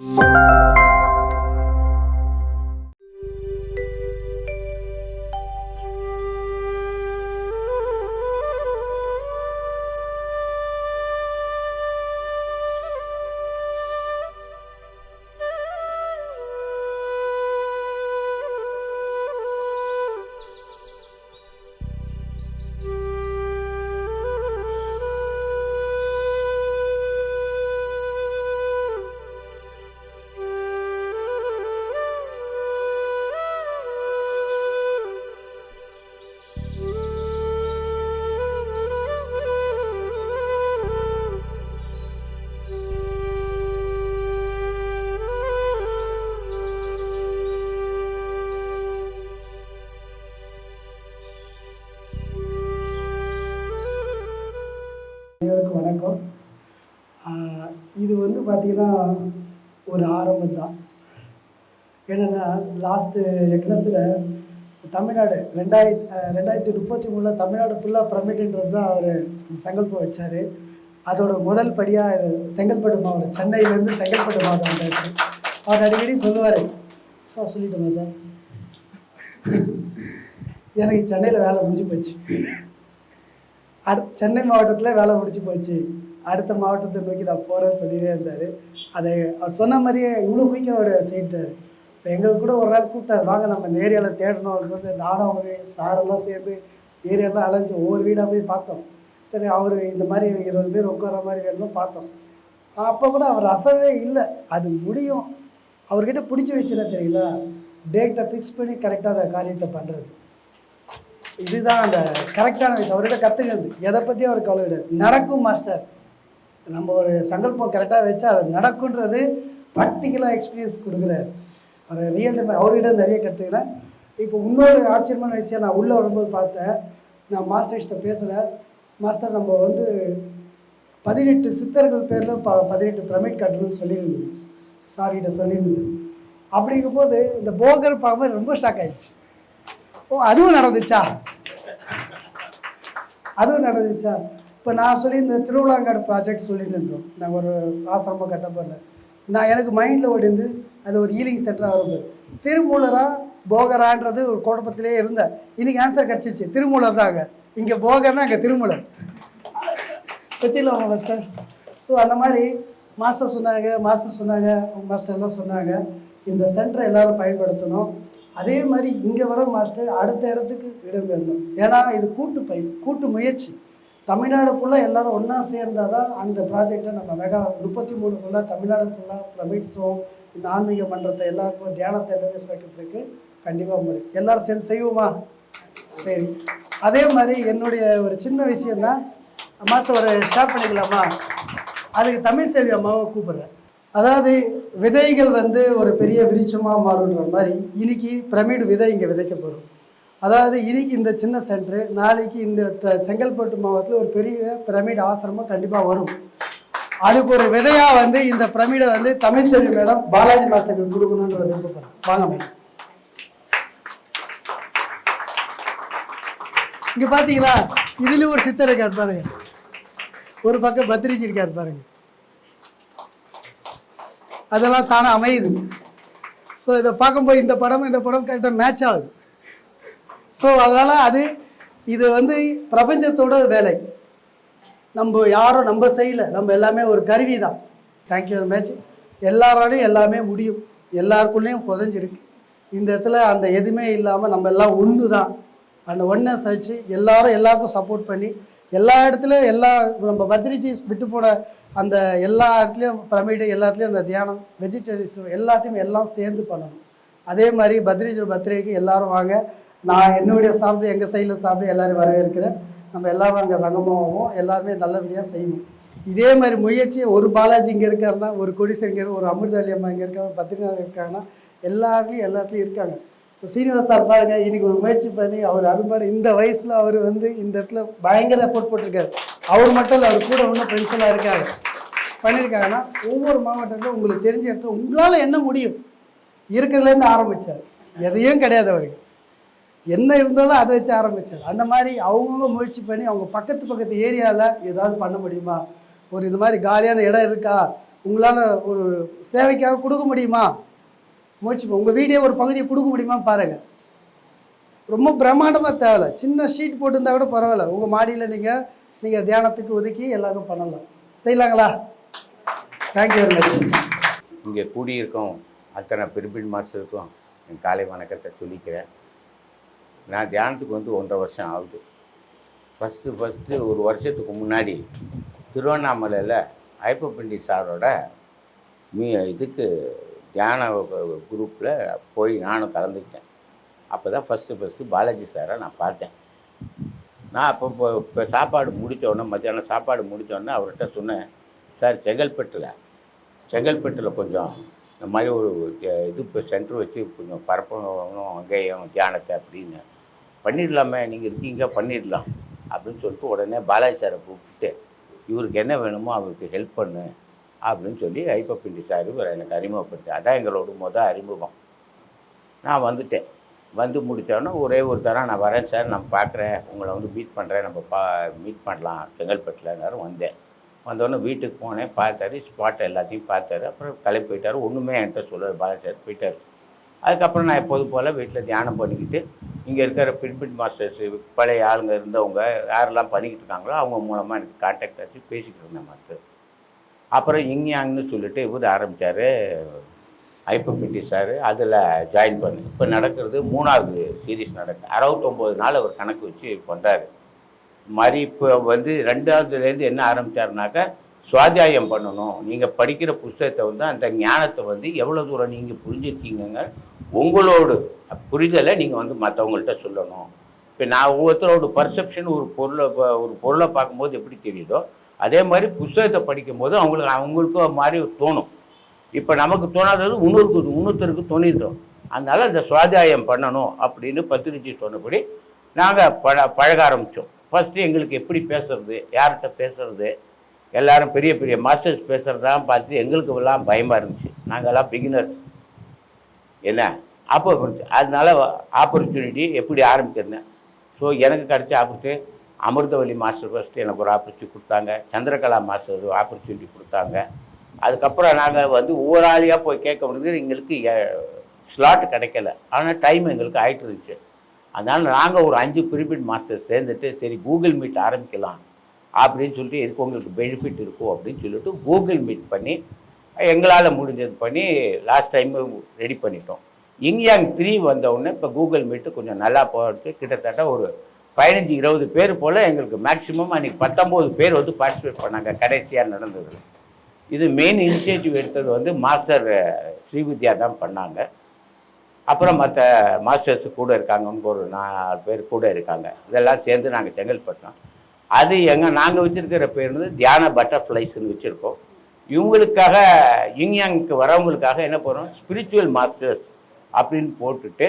you பார்த்திங்கன்னா ஒரு ஆரம்பம் தான். என்னென்னா லாஸ்ட்டு எக்னத்தில் தமிழ்நாடு ரெண்டாயிரத்தி ரெண்டாயிரத்தி முப்பத்தி மூணில் தமிழ்நாடு ஃபுல்லாக பிரமிடுன்றது தான் அவர் சங்கல்பம் வச்சார். அதோட முதல் படியாக செங்கல்பட்டு மாவட்டம் சென்னையிலேருந்து செங்கல்பட்டு மாவட்டம் வந்தாச்சு. அவர் அடிக்கடி சொல்லுவார். சார் சொல்லிட்டோமா சார்? எனக்கு சென்னையில் வேலை முடிஞ்சு போச்சு. அடு சென்னை மாவட்டத்தில் வேலை முடிச்சு போச்சு. அடுத்த மாவட்டத்தை நோக்கி நான் போகிறேன்னு சொல்லிட்டே இருந்தார். அதை அவர் சொன்ன மாதிரியே இவ்வளோ குயிக்காக அவர் செய்யிட்டார். இப்போ எங்களுக்கு கூட ஒரு நாள் கூப்பிட்டார் வாங்க நம்ம இந்த ஏரியாவில் தேடணும் அப்படின்னு சொல்லிட்டு நானும் அவர் சாரெல்லாம் சேர்ந்து ஏரியாலாம் அலைஞ்சு ஒவ்வொரு வீடாக போய் பார்த்தோம். சரி அவர் இந்த மாதிரி இருபது பேர் உட்கார மாதிரி வேணும்னு பார்த்தோம். அப்போ கூட அவர் அசவே இல்லை. அது முடியும். அவர்கிட்ட பிடிச்ச விஷயம் என்ன தெரியல. டேட்டை ஃபிக்ஸ் பண்ணி கரெக்டாக அந்த காரியத்தை பண்ணுறது இதுதான் அந்த கரெக்டான விஷயம். அவர்கிட்ட கற்றுக்கிறது எதை பற்றி அவர் கவலை நடக்கும் மாஸ்டர் நம்ம ஒரு சங்கல்பம் கரெக்டாக வச்சா அது நடக்குன்றது ப்ராக்டிக்கலாக எக்ஸ்பீரியன்ஸ் கொடுக்குறாரு. ஒரு ரியல் டைம் அவர்கிட்ட நிறைய கற்றுக்கினேன் இப்போ இன்னொரு ஆச்சரியமான விஷயம் நான் உள்ளே வரும்போது பார்த்தேன். நான் மாஸ்டர்ஸ்ட்ட பேசுகிறேன் மாஸ்டர் நம்ம வந்து பதினெட்டு சித்தர்கள் பேரில் ப பதினெட்டு பிரமிட் கட்டணும்னு சொல்லியிருந்தேன் சாரிகிட்ட சொல்லியிருந்தேன். அப்படிங்கும்போது இந்த போகர் பார்க்கும்போது ரொம்ப ஷாக் ஆயிடுச்சு. ஓ அதுவும் நடந்துச்சா? அதுவும் நடந்துச்சா? இப்போ நான் சொல்லி இந்த திருவிழாங்காடு ப்ராஜெக்ட் சொல்லியிருந்தோம் நான் ஒரு ஆசிரமம் கட்ட நான் எனக்கு மைண்டில் ஓடிந்து அது ஒரு ஹீலிங் சென்டராக வரும்போது திருமூலராக போகரான்றது ஒரு குழப்பத்திலே இருந்தேன். இன்றைக்கி ஆன்சர் கிடச்சிச்சு திருமூலர் தாங்க இங்கே போகர்னா அங்கே திருமூலர். வச்சுக்கலாம் மாஸ்டர் ஸோ அந்த மாதிரி மாஸ்டர் சொன்னாங்க மாஸ்டர் சொன்னாங்க மாஸ்டர்லாம் சொன்னாங்க? இந்த சென்டரை எல்லோரும் பயன்படுத்தணும். அதே மாதிரி இங்கே வர மாஸ்டர் அடுத்த இடத்துக்கு இடம்பெறணும் ஏன்னா இது கூட்டு பை கூட்டு முயற்சி. தமிழ்நாடு ஃபுல்லாக எல்லாரும் ஒன்றா சேர்ந்தால் தான் அந்த ப்ராஜெக்டை நம்ம மெகா முப்பத்தி மூணு ஃபுல்லாக தமிழ்நாடு ஃபுல்லாக பிரமிட்ஸும் இந்த ஆன்மீக மன்றத்தை எல்லாருக்கும் தியானத்தை எல்லாமே சேர்க்கறதுக்கு கண்டிப்பாக முடியும் எல்லாரும் சேர்ந்து செய்வோமா? சரி. அதே மாதிரி என்னுடைய ஒரு சின்ன விஷயம்னா மாஸ்டர் ஒரு ஷேர் பண்ணிக்கலாமா? அதுக்கு தமிழ் செல்வி அம்மாவை கூப்பிடுறேன். அதாவது விதைகள் வந்து ஒரு பெரிய விருட்சமாக மாறுன்ற மாதிரி இன்னைக்கு பிரமிடு விதை இங்கே விதைக்க போகிறோம் அதாவது இன்னைக்கு இந்த சின்ன சென்டரு நாளைக்கு இந்த த- செங்கல்பட்டு மாவட்டத்தில் ஒரு பெரிய பிரமிட் ஆசிரமம் கண்டிப்பாக வரும். அதுக்கு ஒரு விதையாக வந்து இந்த பிரமிடை வந்து தமிழ்செல்வி மேடம் பாலாஜி மாஸ்டருக்கு கொடுக்கணுன்ற விருப்பப்படுறேன். வாங்க மேடம். இங்கே பார்த்தீங்களா இதுலேயும் ஒரு சித்தர் இருக்கார் பாருங்க. ஒரு பக்கம் பத்ரிஜி இருக்கார் பாருங்க. அதெல்லாம் தானே அமையுது. ஸோ இதை பார்க்கும்போது இந்த படம் இந்த படம் கரெக்டாக மேட்ச் ஆகுது. ஸோ அதனால் அது இது வந்து பிரபஞ்சத்தோட வேலை. நம்ம யாரும் நம்ம செய்யலை. நம்ம எல்லாமே ஒரு கருவி தான் தேங்க்யூ வெரி மச் எல்லாராலையும் எல்லாமே முடியும். எல்லாருக்குள்ளேயும் புதஞ்சிருக்கு. இந்த இடத்துல அந்த எதுவுமே இல்லாமல் நம்ம எல்லாம் ஒன்று தான் அந்த ஒன்றை வச்சு எல்லாரும் எல்லாருக்கும் சப்போர்ட் பண்ணி எல்லா இடத்துலையும் எல்லா நம்ம பத்ரிஜி விட்டு போன அந்த எல்லா இடத்துலையும் பிரமிடு எல்லாத்துலேயும் அந்த தியானம் வெஜிடேரியன்ஸ் எல்லாத்தையும் எல்லாம் சேர்ந்து பண்ணணும். அதே மாதிரி பத்ரிஜி பர்த்டேக்கு எல்லோரும் வாங்க. நான் என்னுடைய சாப்பிட்டு எங்கள் சைடில் சார்பில் எல்லாரும் வரவேற்கிறேன். நம்ம எல்லாரும் அங்கே சங்கமாகவும் எல்லாருமே நல்லபடியாக செய்வோம் இதே மாதிரி முயற்சி ஒரு பாலாஜி இங்கே இருக்காருன்னா ஒரு கொடிசங்கர் ஒரு அமிர்தவல்லி அம்மா இங்கே இருக்காங்க பத்ரிநாத் இருக்காங்கன்னா எல்லாருமே எல்லாத்துலேயும் இருக்காங்க. இப்போ சீனிவாஸ் சார் பாருங்க இன்றைக்கி ஒரு முயற்சி பண்ணி அவர் அரும்பாடு இந்த வயசில் அவர் வந்து இந்த இடத்துல பயங்கர எஃபோர்ட் போட்டிருக்காரு. அவர் மட்டும் இல்லை அவர் கூட இன்னும் ஃப்ரெண்ட்ஸ்லாம் இருக்காங்க. பண்ணியிருக்காங்கன்னா ஒவ்வொரு மாவட்டத்திலும் உங்களுக்கு தெரிஞ்ச இடத்துல உங்களால் என்ன முடியும்? இருக்கிறதுலேருந்து ஆரம்பித்தார் எதையும் கிடையாது அவருக்கு. என்ன இருந்தாலும் அதை வச்சு ஆரம்பித்தார் அந்த மாதிரி அவங்கவுங்க முயற்சி பண்ணி அவங்க பக்கத்து பக்கத்து ஏரியாவில் ஏதாவது பண்ண முடியுமா? ஒரு இது மாதிரி காலியான இடம் இருக்கா? உங்களால் ஒரு சேவைக்காக கொடுக்க முடியுமா? முயற்சி உங்கள் வீடியோ ஒரு பகுதியை கொடுக்க முடியுமா பாருங்கள் ரொம்ப பிரம்மாண்டமாக தேவையில்ல சின்ன ஷீட் போட்டிருந்தா கூட பரவாயில்ல. உங்கள் மாடியில் நீங்கள் நீங்கள் தியானத்துக்கு ஒதுக்கி எல்லாரும் பண்ணலாம். செய்யலாங்களா? தேங்க்யூ வெரி மச் இங்கே கூடியிருக்கோம் அத்தனை பிரிபின் மாஸ்டருக்கும் என் காலை வணக்கத்தை சொல்லிக்கிறேன். நான் தியானத்துக்கு வந்து ஒன்றரை வருஷம் ஆகுது. ஃபஸ்ட்டு ஃபஸ்ட்டு ஒரு வருஷத்துக்கு முன்னாடி திருவண்ணாமலையில் ஐப்பப்பிண்டி சாரோட மீ இதுக்கு தியான குரூப்பில் போய் நானும் கலந்துக்கிட்டேன். அப்போ தான் ஃபஸ்ட்டு ஃபஸ்ட்டு பாலாஜி சாரை நான் பார்த்தேன். நான் அப்போ இப்போ இப்போ சாப்பாடு முடித்தோடனே மத்தியானம் சாப்பாடு முடித்தோடனே அவர்கிட்ட சொன்னேன் சார் செங்கல்பட்டில் செங்கல்பட்டில் கொஞ்சம் இந்த மாதிரி ஒரு இது இப்போ சென்டர் வச்சு கொஞ்சம் பரப்பணும் அங்கேயும் தியானத்தை அப்படின்னு. பண்ணிடலாமே நீங்கள் இருக்கீங்க பண்ணிடலாம் அப்படின்னு சொல்லிட்டு உடனே பாலாஜி சாரை கூப்பிட்டுட்டு இவருக்கு என்ன வேணுமோ அவருக்கு ஹெல்ப் பண்ணு அப்படின்னு சொல்லி ஐப்பப்பிண்டி சார் இவரை எனக்கு அறிமுகப்படுத்து அதான் எங்களோட மொதல் அறிமுகம். நான் வந்துட்டேன். வந்து முடித்தோடனே ஒரே ஒரு தரம் நான் வரேன் சார் நான் பார்க்குறேன் உங்களை வந்து மீட் பண்ணுறேன் நம்ம பா மீட் பண்ணலாம் செங்கல்பட்டுலன்னாரும் வந்தேன். வந்தோடனே வீட்டுக்கு போனேன் பார்த்தாரு ஸ்பாட் எல்லாத்தையும் பார்த்தாரு அப்புறம் கிளம்பி போயிட்டார் ஒன்றுமே என்கிட்ட சொல்லுவார் பாலாஜி சார் போயிட்டார். அதுக்கப்புறம் நான் எப்போது போல் வீட்டில் தியானம் பண்ணிக்கிட்டு இங்கே இருக்கிற பின்பிட் மாஸ்டர்ஸ் பழைய ஆளுங்க இருந்தவங்க யாரெல்லாம் பண்ணிக்கிட்டு இருக்காங்களோ அவங்க மூலமாக எனக்கு கான்டாக்ட் ஆச்சு பேசிக்கிட்டு இருந்தேன் மாஸ்டர். அப்புறம் இங்யாங்னு சொல்லிட்டு இவர் ஆரம்பித்தார் ஐபிபிடி சார் அதில் ஜாயின் பண்ணு. இப்போ நடக்கிறது மூணாவது சீரீஸ் நடக்குது அறுபத்தொம்போது நாள் அவர் கணக்கு வச்சு பண்ணுறாரு மாதிரி இப்போ வந்து ரெண்டாவதுலேருந்து என்ன ஆரம்பித்தாருனாக்கா சுவாத்தியாயம் பண்ணணும். நீங்கள் படிக்கிற புஸ்தகத்தை வந்து அந்த ஞானத்தை வந்து எவ்வளோ தூரம் நீங்கள் புரிஞ்சுருக்கீங்க உங்களோடு புரிதலை நீங்கள் வந்து மற்றவங்கள்ட்ட சொல்லணும். இப்போ நான் ஒவ்வொருத்தரோட பர்செப்ஷன் ஒரு பொருளை ஒரு பொருளை பார்க்கும்போது எப்படி தெரியுதோ அதே மாதிரி புஸ்தகத்தை படிக்கும்போது அவங்களுக்கு அவங்களுக்கும் மாதிரி தோணும். இப்போ நமக்கு தோணாதது இன்னொருக்கு இன்னொருத்தருக்கு தோணிட்டோம் அதனால் அந்த சுவாத்தியாயம் பண்ணணும் அப்படின்னு பத்திரிச்சி சொன்னபடி நாங்கள் பழ பழக ஆரம்பித்தோம் ஃபஸ்ட்டு எங்களுக்கு எப்படி பேசுறது யார்கிட்ட பேசுறது எல்லாரும் பெரிய பெரிய மாஸ்டர்ஸ் பேசுகிறதான் பார்த்து எங்களுக்கு எல்லாம் பயமாக இருந்துச்சு. நாங்கள்லாம் பிகினர்ஸ் என்ன? அப்போ அதனால் அதனால ஆப்பர்ச்சுனிட்டி எப்படி ஆரம்பிக்கிறேன் ஸோ எனக்கு கிடைச்ச ஆப்பர்ச்சுனிட்டி அமிர்தவல்லி மாஸ்டர் ஃபஸ்ட்டு எனக்கு ஒரு ஆப்பர்ச்சுனிட்டி கொடுத்தாங்க. சந்திரகலா மாஸ்டர் ஒரு ஆப்பர்ச்சுனிட்டி கொடுத்தாங்க. அதுக்கப்புறம் நாங்கள் வந்து ஒவ்வொரு ஆளியாக போய் கேட்க முடியுது எங்களுக்கு ஸ்லாட் கிடைக்கல. ஆனால் டைம் எங்களுக்கு ஆயிட்டு இருந்துச்சு. அதனால் நாங்கள் ஒரு அஞ்சு பிரிபிட் மாஸ்டர் சேர்ந்துட்டு சரி கூகுள் மீட் ஆரம்பிக்கலாம். அப்படின்னு சொல்லிட்டு இதுக்கு உங்களுக்கு பெனிஃபிட் இருக்கும் அப்படின்னு சொல்லிட்டு கூகுள் மீட் பண்ணி எங்களால் முடிஞ்சது பண்ணி லாஸ்ட் டைம் ரெடி பண்ணிட்டோம். இங்யாங் த்ரீ வந்தவுடனே இப்போ கூகுள் மீட்டு கொஞ்சம் நல்லா போகிறது கிட்டத்தட்ட ஒரு பதினஞ்சு இருபது பேர் போல் எங்களுக்கு மேக்ஸிமம் அன்றைக்கி பத்தொம்போது பேர் வந்து பார்ட்டிசிபேட் பண்ணாங்க. கடைசியாக நடந்தது. இது மெயின் இனிஷியேட்டிவ் எடுத்தது வந்து மாஸ்டர் ஸ்ரீவித்யா தான் பண்ணாங்க. அப்புறம் மற்ற மாஸ்டர்ஸ் கூட இருக்காங்கன்னு ஒரு நாலு பேர் கூட இருக்காங்க. இதெல்லாம் சேர்ந்து நாங்கள் செங்கல்பட்டோம் அது எங்கே நாங்கள் வச்சுருக்கிற பேர் வந்து தியான பட்டர்ஃப்ளைஸ்ன்னு வச்சுருக்கோம். இவங்களுக்காக யுங்யாங்க்கு வரவங்களுக்காக என்ன பண்ணுறோம் ஸ்பிரிச்சுவல் மாஸ்டர்ஸ் அப்படின்னு போட்டுட்டு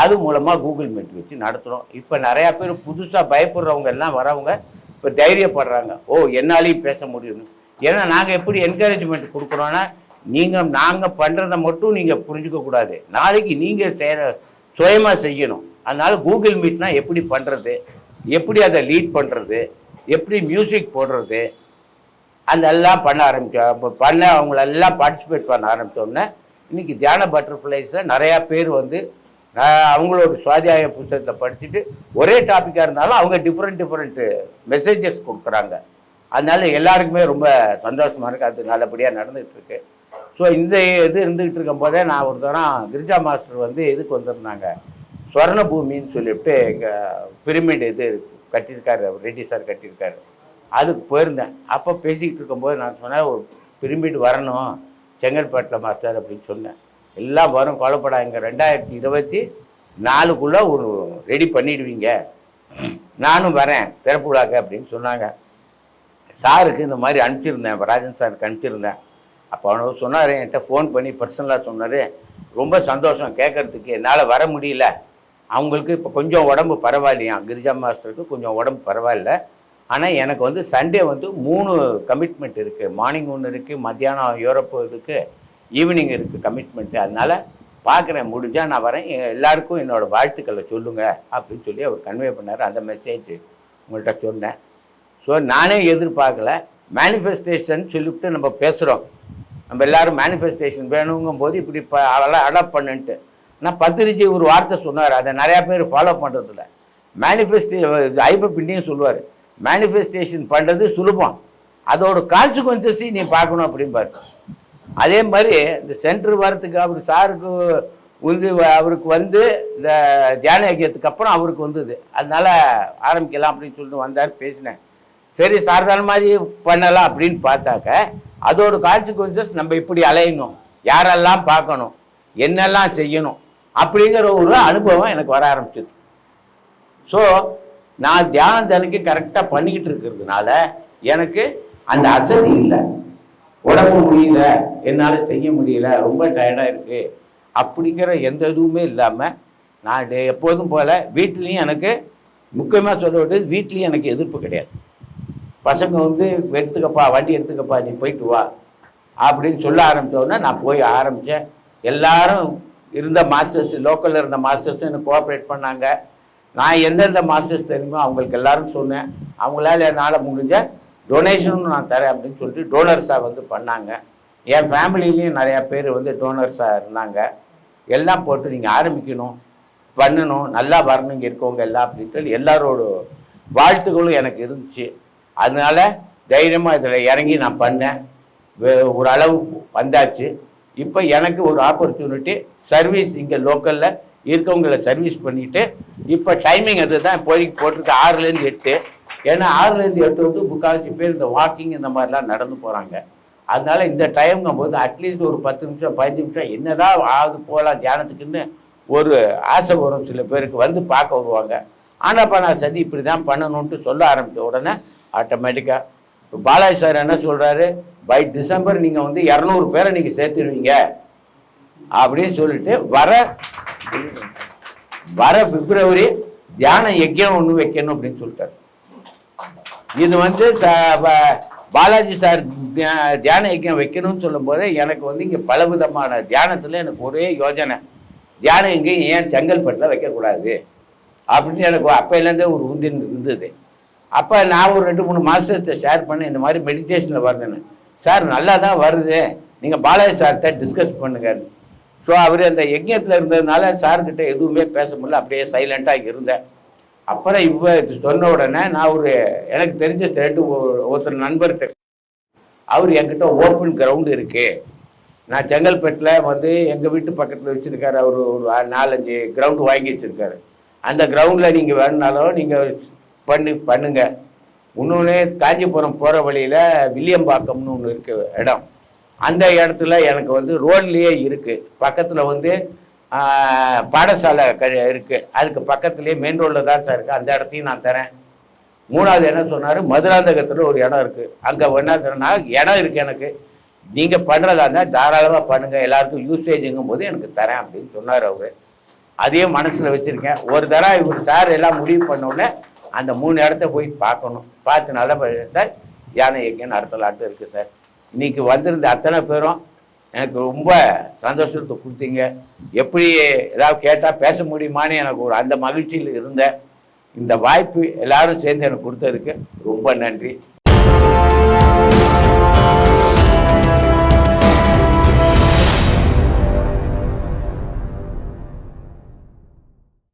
அது மூலமாக கூகுள் மீட் வச்சு நடத்துகிறோம் இப்போ நிறையா பேர் புதுசாக பயப்படுறவங்க எல்லாம் வரவங்க இப்போ தைரியப்படுறாங்க. ஓ என்னாலையும் பேச முடியும் ஏன்னா நாங்கள் எப்படி என்கரேஜ்மெண்ட் கொடுக்குறோன்னா நீங்கள் நாங்கள் பண்ணுறத மட்டும் நீங்கள் புரிஞ்சுக்க கூடாது. நாளைக்கு நீங்கள் செய்கிற சுயமாக செய்யணும். அதனால் கூகுள் மீட்னா எப்படி பண்ணுறது எப்படி அதை லீட் பண்ணுறது எப்படி மியூசிக் போடுறது? அதெல்லாம் பண்ண ஆரம்பித்தோம் அப்போ பண்ண அவங்களெல்லாம் பார்ட்டிசிபேட் பண்ண ஆரம்பித்தோன்னே இன்றைக்கி தியான பட்டர்ஃப்ளைஸில் நிறையா பேர் வந்து அவங்களோட சுவாதியாய புத்தகத்தை படிச்சுட்டு ஒரே டாப்பிக்காக இருந்தாலும் அவங்க டிஃப்ரெண்ட் டிஃப்ரெண்ட்டு மெசேஜஸ் கொடுக்குறாங்க. அதனால எல்லாருக்குமே ரொம்ப சந்தோஷமாக இருக்குது அது நல்லபடியாக நடந்துகிட்ருக்கு. ஸோ இந்த இது இருந்துகிட்டு இருக்கும் போதே நான் ஒரு தரம் கிரிஜா மாஸ்டர் வந்து இதுக்கு வந்திருந்தாங்க? ஸ்வர்ண பூமின்னு சொல்லிவிட்டு எங்கள் பிரிமிட் இது கட்டியிருக்காரு. அவர் ரெட்டி சார் கட்டியிருக்காரு. அதுக்கு போயிருந்தேன். அப்போ பேசிக்கிட்டு இருக்கும்போது நான் சொன்னேன் ஒரு பிரிமிட் வரணும். செங்கல்பட்டில் மாஸ்டர் அப்படின்னு சொன்னேன். எல்லாம் வரும் கொலப்படா இங்கே ரெண்டாயிரத்தி இருபத்தி நாலுக்குள்ளே ஒரு ரெடி பண்ணிடுவீங்க. நானும் வரேன் திறப்பு விழாக்க அப்படின்னு சொன்னாங்க. சாருக்கு இந்த மாதிரி அனுப்பிச்சிருந்தேன் ராஜன் சாருக்கு அனுப்பிச்சிருந்தேன். அப்போ அவனுக்கு சொன்னார் என்கிட்ட ஃபோன் பண்ணி பர்சனலாக சொன்னார். ரொம்ப சந்தோஷம் கேட்கறதுக்கு என்னால் வர முடியல. அவங்களுக்கு இப்போ கொஞ்சம் உடம்பு பரவாயில்லையா கிரிஜா மாஸ்டருக்கு கொஞ்சம் உடம்பு பரவாயில்ல. ஆனால் எனக்கு வந்து சண்டே வந்து மூணு கமிட்மெண்ட் இருக்குது மார்னிங் ஒன்று இருக்குது மத்தியானம் யூரோப்பு இருக்குது ஈவினிங் இருக்குது கமிட்மெண்ட்டு அதனால் பார்க்குறேன் முடிஞ்சால் நான் வரேன். எல்லாருக்கும் என்னோடய வாழ்த்துக்களை சொல்லுங்கள் அப்படின்னு சொல்லி அவர் கன்வே பண்ணார். அந்த மெசேஜ் உங்கள்கிட்ட சொன்னேன். ஸோ நானே எதிர்பார்க்கல. மேனிஃபெஸ்டேஷன் சொல்லிவிட்டு நம்ம பேசுகிறோம் நம்ம எல்லாரும் மேனிஃபெஸ்டேஷன் வேணுங்கும் போது இப்படி இப்போ அதெல்லாம் அடாப்ட் பண்ணுன்ட்டு. நான் பத்திரிச்சு ஒரு வார்த்தை சொன்னார். அதை நிறையா பேர் ஃபாலோ பண்ணுறதில்ல மேனிஃபெஸ்டே ஐபப்பிண்டியும் சொல்லுவார். மேனிஃபெஸ்டேஷன் பண்ணுறது சுலபம். அதோட கான்சிக்வன்சஸையும் நீ பார்க்கணும் அப்படின்னு அப்படிம்பாரு அதே மாதிரி இந்த சென்டர் வரத்துக்கு அவர் சாருக்கு வந்து அவருக்கு வந்து இந்த தியான ஐக்கியத்துக்கு அப்புறம் அவருக்கு வந்தது. அதனால் ஆரம்பிக்கலாம் அப்படின்னு சொல்லிட்டு வந்தார் பேசினேன். சரி சாதாரண மாதிரி பண்ணலாம் அப்படின்னு பார்த்தாக்க அதோட கான்சிக்வன்சஸ் நம்ம இப்படி அலையணும். யாரெல்லாம் பார்க்கணும்? என்னெல்லாம் செய்யணும்? அப்படிங்கிற ஒரு அனுபவம் எனக்கு வர ஆரம்பிச்சது. ஸோ நான் தியானம் தினைக்கு கரெக்டாக பண்ணிக்கிட்டு இருக்கிறதுனால எனக்கு அந்த அசதி இல்லை. உடம்பு முடியல. என்னால் செய்ய முடியல. ரொம்ப டயர்டாக இருக்குது அப்படிங்கிற எந்த இதுவுமே இல்லாமல் நான் டே- எப்போதும் போல் வீட்லேயும் எனக்கு முக்கியமாக சொல்ல வேண்டியது வீட்லேயும் எனக்கு எதிர்ப்பு கிடையாது. பசங்க வந்து எடுத்துக்கப்பா வண்டி எடுத்துக்கப்பா நீ போயிட்டு வா அப்படின்னு சொல்ல ஆரம்பித்தோடனே நான் போய் ஆரம்பித்தேன் எல்லாரும் இருந்த மாஸ்டர்ஸ் லோக்கலில் இருந்த மாஸ்டர்ஸும் எனக்கு கோஆப்ரேட் பண்ணாங்க. நான் எந்தெந்த மாஸ்டர்ஸ் தெரியுமோ அவங்களுக்கு எல்லாரும் சொன்னேன். அவங்களால என்னால் முடிஞ்ச டொனேஷனும் நான் தரேன் அப்படின்னு சொல்லிட்டு டோனர்ஸாக வந்து பண்ணாங்க. என் ஃபேமிலியிலையும் நிறையா பேர் வந்து டோனர்ஸாக இருந்தாங்க. எல்லாம் போட்டு நீங்கள் ஆரம்பிக்கணும் பண்ணணும் நல்லா வரணும் இங்கே இருக்கவங்க எல்லாம் அப்படின்ட்டு எல்லாரோட வாழ்த்துக்களும் எனக்கு இருந்துச்சு. அதனால தைரியமாக இதில் இறங்கி நான் பண்ணேன். ஒரு அளவு வந்தாச்சு. இப்போ எனக்கு ஒரு ஆப்பர்ச்சுனிட்டி சர்வீஸ் இங்கே லோக்கலில் இருக்கவங்கள சர்வீஸ் பண்ணிவிட்டு இப்போ டைமிங் அது தான் இப்போதைக்கு போட்டிருக்கு ஆறுலேருந்து எட்டு. ஏன்னா ஆறுலேருந்து எட்டு வந்து முக்கால்வாசி பேர் இந்த வாக்கிங் இந்த மாதிரிலாம் நடந்து போகிறாங்க அதனால இந்த டைம்ங்கும் போது அட்லீஸ்ட் ஒரு பத்து நிமிஷம் பதினஞ்சு நிமிஷம் என்னதான் ஆகுது போகலாம் தியானத்துக்குன்னு ஒரு ஆசை வரும். சில பேருக்கு வந்து பார்க்க வருவாங்க. ஆனாப்பானா சதி இப்படி தான் பண்ணணும்ன்ட்டு சொல்ல ஆரம்பித்த உடனே ஆட்டோமேட்டிக்காக இப்போ பாலாஜி சார் என்ன சொல்கிறாரு பை டிசம்பர் நீங்கள் வந்து இரநூறு பேரை நீங்கள் சேர்த்துருவீங்க. அப்படின்னு சொல்லிட்டு வர வர பிப்ரவரி தியான யஜ்யம் ஒன்று வைக்கணும் அப்படின்னு சொல்லிட்டாரு. இது வந்து ப- பாலாஜி சார் தியா- தியான யஜ்யம் வைக்கணும்னு சொல்லும்போது எனக்கு வந்து இங்கே பல விதமான தியானத்தில் எனக்கு ஒரே யோஜனை. தியானம் எங்கேயும் ஏன் செங்கல்பட்டில் வைக்கக்கூடாது? அப்படின்னு எனக்கு அப்போலேருந்தே ஒரு உந்தின் இருந்தது. அப்போ நான் ஒரு ரெண்டு மூணு மாஸ்டர்கிட்ட ஷேர் பண்ணி இந்த மாதிரி மெடிடேஷனில் வருதுன்னு. சார் நல்லா தான் வருது. நீங்கள் பாலாஜி சார்கிட்ட டிஸ்கஸ் பண்ணுங்க. ஸோ அவர் அந்த யஜ்யத்தில் இருந்ததுனால சார்கிட்ட எதுவுமே பேச முடியல. அப்படியே சைலண்ட்டாக இருந்தேன். அப்புறம் இவ இது சொன்ன உடனே நான் ஒரு எனக்கு தெரிஞ்ச ஸ்டேட்டு ஒருத்தர் நண்பர்கிட்ட அவர் என்கிட்ட ஓப்பன் கிரவுண்டு இருக்குது நான் செங்கல்பேட்டில் வந்து எங்கள் வீட்டு பக்கத்தில் வச்சுருக்காரு. அவர் ஒரு நாலஞ்சு கிரவுண்டு வாங்கி வச்சுருக்காரு. அந்த கிரவுண்டில் நீங்கள் வேணுனாலும் நீங்கள் பண்ணி பண்ணுங்கள் இன்னொன்று காஞ்சிபுரம் போகிற வழியில் வில்லியம்பாக்கம்னு ஒன்று இருக்குது இடம். அந்த இடத்துல எனக்கு வந்து ரோட்லேயே இருக்குது பக்கத்தில் வந்து பாடசாலை க இருக்குது அதுக்கு பக்கத்துலேயே மெயின் ரோட்டில் தான் சார் இருக்குது அந்த இடத்தையும் நான் தரேன். மூணாவது என்ன சொன்னார்? மதுராந்தகத்தில் ஒரு இடம் இருக்குது அங்கே என்ன தரேன்னா இடம் இருக்குது எனக்கு. நீங்கள் பண்ணுறதா இருந்தால் தாராளமாக பண்ணுங்கள் எல்லாருக்கும் யூசேஜுங்கும் போது எனக்கு தரேன் அப்படின்னு சொன்னார் அவர். அதையும் மனசில் வச்சுருக்கேன். ஒரு தடவை இவர் சார் எல்லாம் முடிவு பண்ணோடனே அந்த மூணு இடத்த போய் பார்க்கணும். பார்த்து நல்ல யானை இயக்கம் நடத்தலான்ட்டு இருக்குது சார் இன்னைக்கு வந்திருந்த அத்தனை பேரும் எனக்கு ரொம்ப சந்தோஷத்தை கொடுத்தீங்க. எப்படி ஏதாவது கேட்டால் பேச முடியுமான்னு எனக்கு ஒரு அந்த மகிழ்ச்சியில் இருந்தேன் இந்த வாய்ப்பு எல்லாரும் சேர்ந்து எனக்கு கொடுத்ததுக்கு ரொம்ப நன்றி.